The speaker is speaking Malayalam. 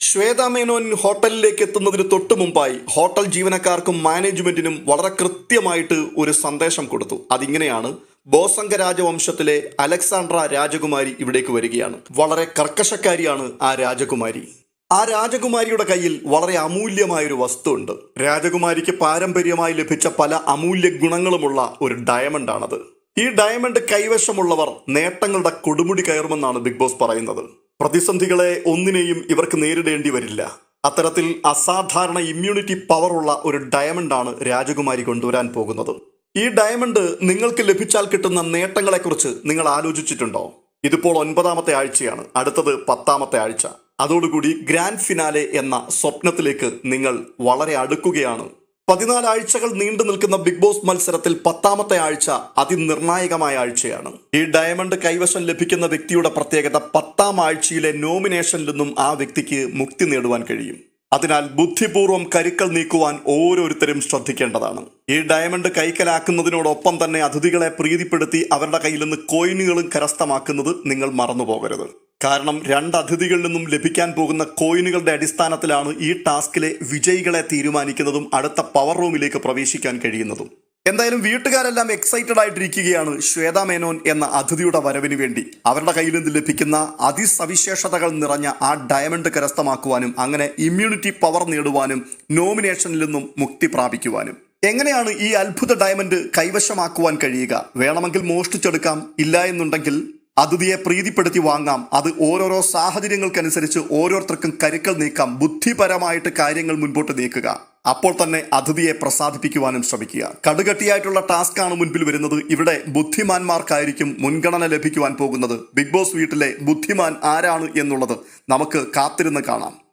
ശ്വേത മേനോൻ ഹോട്ടലിലേക്ക് എത്തുന്നതിന് തൊട്ടു മുമ്പായി ഹോട്ടൽ ജീവനക്കാർക്കും മാനേജ്മെന്റിനും വളരെ കൃത്യമായിട്ട് ഒരു സന്ദേശം കൊടുത്തു. അതിങ്ങനെയാണ് ബോസംഗ രാജവംശത്തിലെ അലക്സാണ്ട്ര രാജകുമാരി ഇവിടേക്ക് വരികയാണ്. വളരെ കർക്കശക്കാരിയാണ് ആ രാജകുമാരി. ആ രാജകുമാരിയുടെ കയ്യിൽ വളരെ അമൂല്യമായൊരു വസ്തു ഉണ്ട് രാജകുമാരിക്ക് പാരമ്പര്യമായി ലഭിച്ച പല അമൂല്യ ഗുണങ്ങളുമുള്ള ഒരു ഡയമണ്ട് ആണത് ഈ ഡയമണ്ട് കൈവശമുള്ളവർ നേട്ടങ്ങളുടെ കൊടുമുടി കയറുമെന്നാണ് ബിഗ് ബോസ് പറയുന്നത്. പ്രതിസന്ധികളെ ഒന്നിനെയും ഇവർക്ക് നേരിടേണ്ടി വരില്ല. അത്തരത്തിൽ അസാധാരണ ഇമ്മ്യൂണിറ്റി പവറുള്ള ഒരു ഡയമണ്ടാണ് രാജകുമാരി കൊണ്ടുവരാൻ പോകുന്നത്. ഈ ഡയമണ്ട് നിങ്ങൾക്ക് ലഭിച്ചാൽ കിട്ടുന്ന നേട്ടങ്ങളെക്കുറിച്ച് നിങ്ങൾ ആലോചിച്ചിട്ടുണ്ടോ? ഇതിപ്പോൾ ഒൻപതാമത്തെ ആഴ്ചയാണ്. അടുത്തത് പത്താമത്തെ ആഴ്ച. അതോടുകൂടി ഗ്രാൻഡ് ഫിനാലെ എന്ന സ്വപ്നത്തിലേക്ക് നിങ്ങൾ വളരെ അടുക്കുകയാണ്. പതിനാല് ആഴ്ചകൾ നീണ്ടു നിൽക്കുന്ന ബിഗ് ബോസ് മത്സരത്തിൽ പത്താമത്തെ ആഴ്ച അതിനിർണായകമായ ആഴ്ചയാണ്. ഈ ഡയമണ്ട് കൈവശം ലഭിക്കുന്ന വ്യക്തിയുടെ പ്രത്യേകത പത്താം ആഴ്ചയിലെ നോമിനേഷനിൽ നിന്നും ആ വ്യക്തിക്ക് മുക്തി നേടുവാൻ കഴിയും. അതിനാൽ ബുദ്ധിപൂർവം കരുക്കൾ നീക്കുവാൻ ഓരോരുത്തരും ശ്രദ്ധിക്കേണ്ടതാണ്. ഈ ഡയമണ്ട് കൈക്കലാക്കുന്നതിനോടൊപ്പം തന്നെ അതിഥികളെ പ്രീതിപ്പെടുത്തി അവരുടെ കയ്യിൽ നിന്ന് കോയിനുകളും കരസ്ഥമാക്കുന്നത് നിങ്ങൾ മറന്നു പോകരുത് കാരണം രണ്ട് അതിഥികളിൽ നിന്നും ലഭിക്കാൻ പോകുന്ന കോയിനുകളുടെ അടിസ്ഥാനത്തിലാണ് ഈ ടാസ്കിലെ വിജയികളെ തീരുമാനിക്കുന്നതും അടുത്ത പവർ റൂമിലേക്ക് പ്രവേശിക്കാൻ കഴിയുന്നതും. എന്തായാലും വീട്ടുകാരെല്ലാം എക്സൈറ്റഡ് ആയിട്ടിരിക്കുകയാണ് ശ്വേത മേനോൻ എന്ന അതിഥിയുടെ വരവിന് വേണ്ടി. അവരുടെ കയ്യിൽ നിന്ന് ലഭിക്കുന്ന അതിസവിശേഷതകൾ നിറഞ്ഞ ആ ഡയമണ്ട് കരസ്ഥമാക്കുവാനും അങ്ങനെ ഇമ്മ്യൂണിറ്റി പവർ നേടുവാനും നോമിനേഷനിൽ നിന്നും മുക്തി പ്രാപിക്കുവാനും. എങ്ങനെയാണ് ഈ അത്ഭുത ഡയമണ്ട് കൈവശമാക്കുവാൻ കഴിയുക? വേണമെങ്കിൽ മോഷ്ടിച്ചെടുക്കാം. ഇല്ല എന്നുണ്ടെങ്കിൽ അതിഥിയെ പ്രീതിപ്പെടുത്തി വാങ്ങാം. അത് ഓരോരോ സാഹചര്യങ്ങൾക്കനുസരിച്ച് ഓരോരുത്തർക്കും കരുക്കൾ നീക്കാം. ബുദ്ധിപരമായിട്ട് കാര്യങ്ങൾ മുൻപോട്ട് നീക്കുക. അപ്പോൾ തന്നെ അതിഥിയെ പ്രസാദിപ്പിക്കുവാനും ശ്രമിക്കുക. കടുകട്ടിയായിട്ടുള്ള ടാസ്ക് ആണ് മുൻപിൽ വരുന്നത്. ഇവിടെ ബുദ്ധിമാന്മാർക്കായിരിക്കും മുൻഗണന ലഭിക്കുവാൻ പോകുന്നത്. ബിഗ് ബോസ് വീട്ടിലെ ബുദ്ധിമാൻ ആരാണ് എന്നുള്ളത് നമുക്ക് കാത്തിരുന്ന് കാണാം.